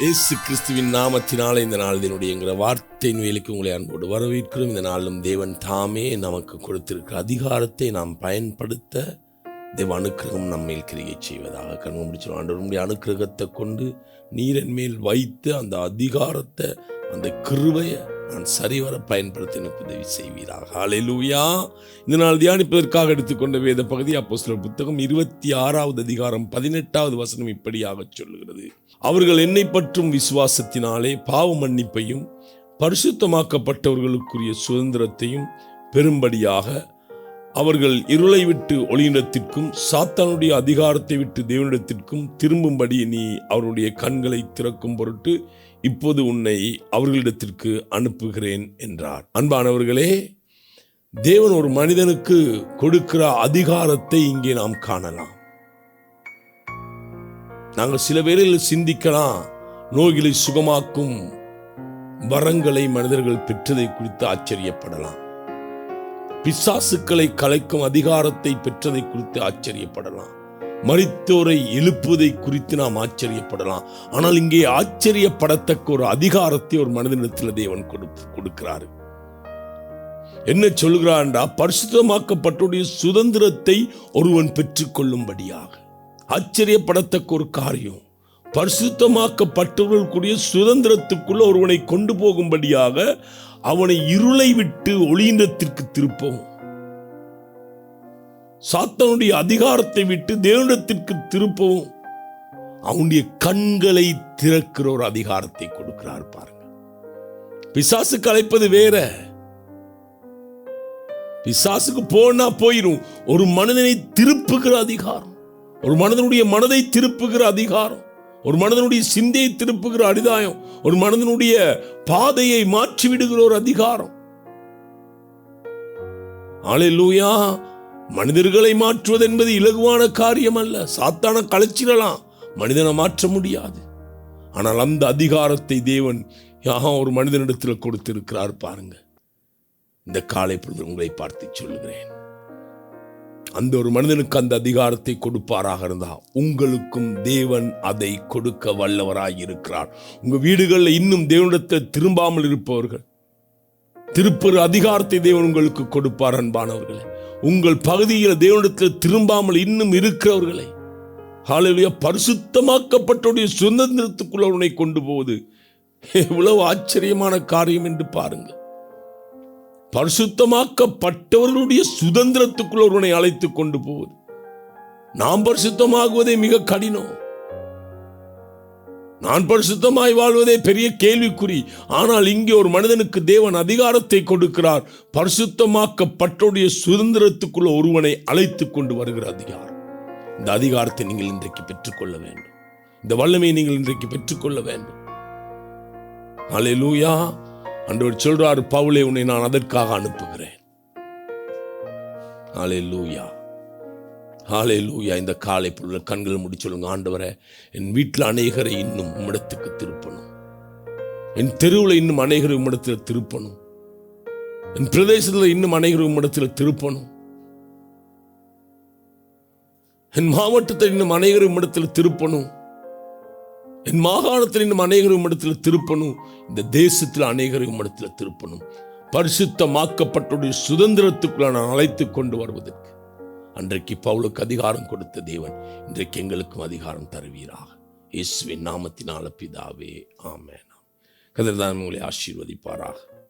இயேசு கிறிஸ்துவின் நாமத்தினால் இந்த நாளினுடைய என்னுடைய என்கிற வார்த்தையின் வேலைக்கு உங்களை அன்போடு வரவேற்கிறோம். இந்த நாளும் தேவன் தாமே நமக்கு கொடுத்திருக்கிற அதிகாரத்தை நாம் பயன்படுத்த தேவ அனுக்கிரகம் நம்மேல் கிரியை செய்வதாக கண்ணு முடிச்சிடும் ஆண்டவருடைய அனுக்கிரகத்தை கொண்டு நீரின் மேல் வைத்து அந்த அதிகாரத்தை அந்த கிருபையை நான் சரிவர பயன்படுத்தின எனக்கு உதவி செய்வீராக. ஹalleluya. இந்த நாள் தியானிப்பதற்காக எடுத்துக்கொண்ட வேத பகுதி அப்போஸ்தலர் புத்தகம் இருபத்தி ஆறாவது அதிகாரம் பதினெட்டாவது வசனம் இப்படியாக சொல்லுகிறது. அவர்கள் என்னை பற்றும் விசுவாசத்தினாலே பாவ மன்னிப்பையும் பரிசுத்தமாக்கப்பட்டவர்களுக்குரிய சுதந்திரத்தையும் பெரும்படியாக அவர்கள் இருளை விட்டு ஒளியிடத்திற்கும் சாத்தானுடைய அதிகாரத்தை விட்டு தேவனிடத்திற்கும் திரும்பும்படி நீ அவருடைய கண்களை திறக்கும் பொருட்டு இப்போது உன்னை அவர்களிடத்திற்கு அனுப்புகிறேன் என்றார். அன்பானவர்களே தேவன் ஒரு மனிதனுக்கு கொடுக்கிற அதிகாரத்தை இங்கே நாம் காணலாம். நாங்கள் சில பேரில் சிந்திக்கலாம் நோய்களை சுகமாக்கும் வரங்களை மனிதர்கள் பெற்றதை குறித்து ஆச்சரியப்படலாம். பிசாசுக்களை கலைக்கும் அதிகாரத்தை பெற்றதை குறித்து ஆச்சரியப்படலாம். மறித்தோரை எழுப்புவதை குறித்து நாம் ஆச்சரியப்படலாம். ஆனால் இங்கே ஆச்சரியப்படத்தக்க ஒரு அதிகாரத்தை ஒரு மனிதனிடத்தில் தேவன் கொடு கொடுக்கிறார். என்ன சொல்கிறான்டா பரிசுத்தமாக்கப்பட்டுடைய சுதந்திரத்தை ஒருவன் பெற்றுக்கொள்ளும்படியாக. ஆச்சரியப்படத்தக்க ஒரு காரியம். பரிசுத்தமாக்கப்பட்டவர்களுக்குரிய சுதந்திரத்துக்குள்ள ஒருவனை கொண்டு போகும்படியாக அவனை இருளை விட்டு ஒளியினத்திற்கு திருப்பவும். சாத்தனுடைய அதிகாரத்தை விட்டு தேவனிடத்திற்கு திருப்பவும். அவனுடைய கண்களை திறக்கிற ஒரு அதிகாரத்தை கொடுக்கிறார் பாருங்க. பிசாசுக்கு அழைப்பது வேற. பிசாசுக்கு போனா போயிடும் ஒரு மனிதனை திருப்புகிற அதிகாரம். ஒரு மனிதனுடைய மனதை திருப்புகிற அதிகாரம். ஒரு மனிதனுடைய சிந்தையை திருப்புகிற அடிதாயம் ஒரு மனிதனுடைய பாதையை மாற்றி விடுகிற ஒரு அதிகாரம். ஆலையிலூயா மனிதர்களை மாற்றுவது என்பது இலகுவான காரியம் அல்ல சாத்தான கலைச்சிடலாம் மனிதனை மாற்ற முடியாது. ஆனால் அந்த அதிகாரத்தை தேவன் யாகம் ஒரு மனிதனிடத்தில் கொடுத்திருக்கிறார் பாருங்க. இந்த காலை பொழுது உங்களை பார்த்து சொல்லுகிறேன். அந்த ஒரு மனிதனுக்கு அந்த அதிகாரத்தை கொடுப்பாராக இருந்தா உங்களுக்கும் தேவன் அதை கொடுக்க வல்லவராய் இருக்கிறார். உங்க வீடுகளில் இன்னும் தேவனிடத்தில் திரும்பாமல் இருப்பவர்கள் திருப்பரு அதிகாரத்தை தேவன் உங்களுக்கு கொடுப்பார் அன்பானவர்களே. உங்கள் பகுதியில் தேவனிடத்தில் திரும்பாமல் இன்னும் இருக்கிறவர்களை ஹalleluya பரிசுத்தமாக்கப்பட்டவுடைய சுதந்திரத்துக்குள்ள உன்னை கொண்டு போவது எவ்வளவு ஆச்சரியமான காரியம் என்று பாருங்கள். பரிசுத்தமாக்கப்பட்டவர்களுடைய சுதந்திரத்துக்குள்ள ஒருவனை அழைத்து கொண்டு போவது. நாம் பரிசுத்தமாகுவதே மிக கடினம். நான் பரிசுத்தமாய் வாழ்வதே பெரிய கேள்விக்குறி. ஆனால் இங்கே ஒரு மனிதனுக்கு தேவன் அதிகாரத்தை கொடுக்கிறார். பரிசுத்தமாக்கப்பட்டோடைய சுதந்திரத்துக்குள்ள ஒருவனை அழைத்து கொண்டு வருகிற அதிகாரம். இந்த அதிகாரத்தை நீங்கள் இன்றைக்கு பெற்றுக்கொள்ள வேண்டும். இந்த வல்லமையை நீங்கள் இன்றைக்கு பெற்றுக்கொள்ள வேண்டும். அலையலூயா அன்றவர் சொல்றார் பவுலே உன்னை நான் அதற்காக அனுப்புகிறேன். ஆலே லூயா ஆலே லூயா இந்த காலை பொருள் கண்கள் முடி சொல்லுங்க ஆண்டவரை என் வீட்டில் அநேகரை இன்னும் உம்மிடத்துக்கு திருப்பணும். என் தெருவில் இன்னும் அநேகரை உம்மிடத்தில் திருப்பணும். என் பிரதேசத்தில் இன்னும் அநேகரை உம்மிடத்தில் திருப்பணும். என் மாவட்டத்தில் இன்னும் அநேகர் உம்மிடத்தில் திருப்பணும். என் மாகாணத்தில் இன்னும் அநேகரும் இடத்தில் திருப்பணும். இந்த தேசத்தில் அநேகரும் இடத்தில் திருப்பணும். பரிசுத்தமாக்கப்பட்டுடைய சுதந்திரத்துக்குள்ள நான் அழைத்து கொண்டு வருவதற்கு. அன்றைக்கு பவுலுக்கு அதிகாரம் கொடுத்த தேவன் இன்றைக்கு எங்களுக்கும் அதிகாரம் தருவீராக. இயேசுவின் நாமத்தினால பிதாவே ஆமேன். கதிர்தான் உங்களை ஆசீர்வதிப்பாராக.